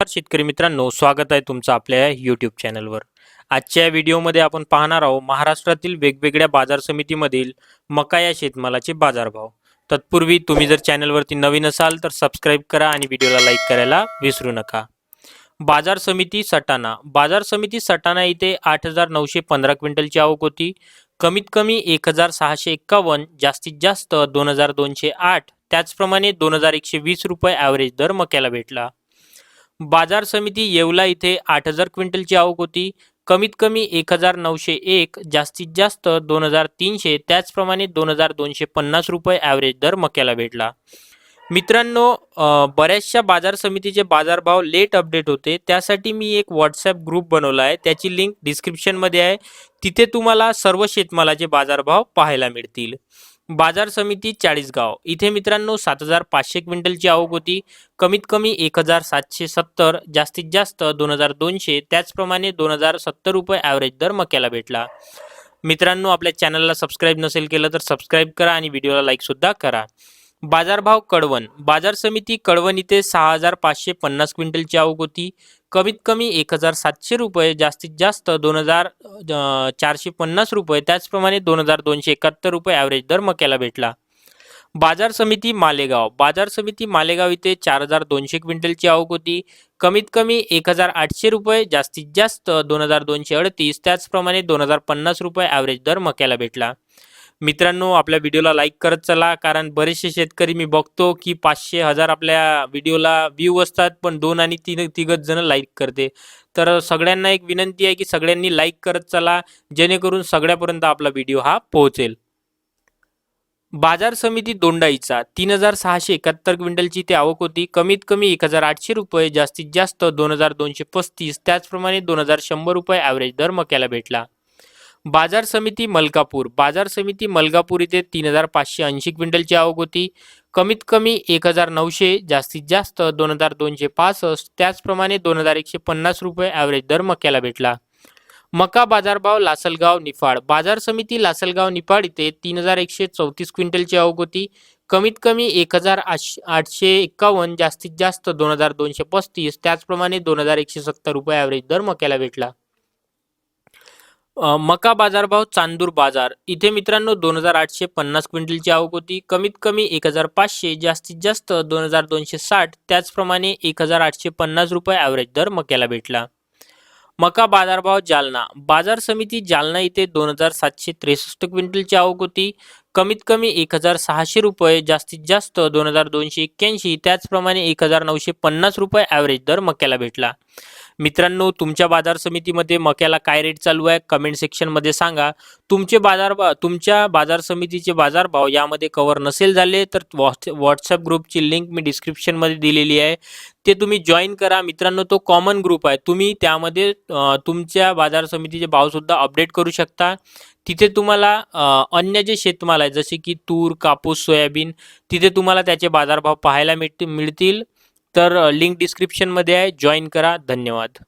नमस्कार शेतकरी मित्रांनो स्वागत आहे तुमचं आपल्या यूट्यूब चॅनलवर आजच्या व्हिडिओमध्ये आपण पाहणार आहोत महाराष्ट्रातील वेगवेगळ्या बाजार समितीमधील मका या शेतमालाचे बाजारभाव. तत्पूर्वी तुम्ही जर चॅनलवरती नवीन असाल तर सबस्क्राईब करा आणि व्हिडिओला लाईक करायला विसरू नका. बाजार समिती सटाणा. बाजार समिती सटाणा इथे आठ हजार नऊशे पंधरा क्विंटलची आवक होती. कमीत कमी एक हजार सहाशे एक्कावन्न जास्तीत जास्त दोन हजार दोनशे आठ. त्याचप्रमाणे दोन हजार एकशे वीस रुपये ॲव्हरेज दर मक्याला भेटला. बाजार समिती येवला इथे आठ हजार क्विंटलची आवक होती. कमीत कमी एक हजार नऊशे एक जास्तीत जास्त दोन हजार तीनशे त्याचप्रमाणे दोन हजार दोनशे पन्नास रुपये ॲव्हरेज दर मक्याला भेटला. मित्रांनो बऱ्याचशा बाजार समितीचे बाजारभाव लेट अपडेट होते. त्यासाठी मी एक व्हॉट्सॲप ग्रुप बनवला आहे. त्याची लिंक डिस्क्रिप्शनमध्ये आहे. तिथे तुम्हाला सर्व शेतमालाचे बाजारभाव पाहायला मिळतील. बाजार समिती चाळीसगाव. इथे मित्रांनो सात हजार पाचशे क्विंटलची आवक होती. कमीत कमी एक हजार सातशे सत्तर जास्तीत जास्त दोन हजार दोनशे त्याचप्रमाणे दोन हजार सत्तर रुपये ॲव्हरेज दर मक्याला भेटला. मित्रांनो आपल्या चॅनलला सबस्क्राईब नसेल केलं तर सबस्क्राईब करा आणि व्हिडिओला लाईकसुद्धा करा. बाजारभाव कळवण बाजार समिती कळवण इथे सहा हजार पाचशे पन्नास क्विंटलची आवक होती. कमीत कमी एक हजार सातशे रुपये जास्तीत जास्त दोन हजार चारशे पन्नास रुपये त्याचप्रमाणे दोन हजार दोनशे एकाहत्तर रुपये ॲव्हरेज दर मक्याला भेटला. बाजार समिती मालेगाव. बाजार समिती मालेगाव इथे चार हजार दोनशे क्विंटलची आवक होती. कमीत कमी एक हजार आठशे रुपये जास्तीत जास्त दोन हजार दोनशे अडतीस त्याचप्रमाणे दोन हजार पन्नास रुपये ॲव्हरेज दर मक्याला भेटला. मित्रांनो आपल्या व्हिडिओला लाईक करत चला कारण बरेचसे शेतकरी मी बघतो की पाचशे हजार आपल्या व्हिडिओला व्ह्यू असतात पण दोन आणि तीन तिघच जण लाईक करते. तर सगळ्यांना एक विनंती आहे की सगळ्यांनी लाईक करत चला जेणेकरून सगळ्यापर्यंत आपला व्हिडिओ हा पोहोचेल. बाजार समिती दोंडाईचा. तीन हजार सहाशे एकाहत्तर क्विंटलची ते आवक होती. कमीत कमी एक हजार आठशे रुपये जास्तीत जास्त दोन हजार दोनशे पस्तीस. त्याचप्रमाणे दोन हजार शंभर रुपये ॲव्हरेज दर मक्याला भेटला. बाजार समिती मलकापूर. बाजार समिती मलकापूर इथे तीन हजार पाचशे ऐंशी क्विंटलची आवक होती. कमीत कमी एक हजार नऊशे जास्तीत जास्त दोन हजार दोनशे पासष्ट त्याचप्रमाणे दोन हजार एकशे पन्नास रुपये ॲव्हरेज दर मक्याला भेटला. मका बाजारभाव लासलगाव निफाड. बाजार समिती लासलगाव निफाड इथे तीन हजार एकशे चौतीस क्विंटलची आवक होती. कमीत कमी एक हजार आठशे आठशे एक्कावन्न जास्तीत जास्त दोन हजार दोनशे पस्तीस त्याचप्रमाणे दोन हजार एकशे सत्तर रुपये ॲव्हरेज दर मक्याला भेटला. मका बाजारभाव चांदूर बाजार. इथे मित्रांनो दोन हजार आठशे पन्नास क्विंटलची आवक होती. कमीत कमी एक हजार पाचशे जास्तीत जास्त दोन हजार दोनशे साठ. त्याचप्रमाणे एक हजार आठशे पन्नास रुपये ॲव्हरेज दर मक्याला भेटला. मका बाजारभाव जालना. बाजार समिती जालना इथे दोन हजार सातशे त्रेसष्ट क्विंटलची आवक होती. कमीत कमी एक हजार सहाशे रुपये जास्तीत जास्त दोन हजार दोनशे एक्क्याऐंशी. त्याचप्रमाणे एक हजार नऊशे पन्नास रुपये ॲव्हरेज दर मक्याला भेटला. मित्रांनो तुमच्या बाजार समितीमध्ये मक्याला काय रेट चालू आहे? कमेंट सेक्शनमध्ये सांगा. तुमचे बाजार तुमच्या बाजार समितीचे बाजारभाव यामध्ये कवर नसेल झाले तर व्हॉट्स व्हॉट्सअप ग्रुपची लिंक मी डिस्क्रिप्शनमध्ये दिलेली आहे. ते तुम्ही जॉईन करा. मित्रांनो तो कॉमन ग्रुप आहे. तुम्ही त्यामध्ये तुमच्या बाजार समितीचे भावसुद्धा अपडेट करू शकता. तिथे तुम्हाला अन्य जे शेतमाल आहे जसे की तूर कापूस सोयाबीन तिथे तुम्हाला त्याचे बाजारभाव पाहायला मिळतील मिळतील. तर लिंक डिस्क्रिप्शनमध्ये आहे. जॉईन करा. धन्यवाद.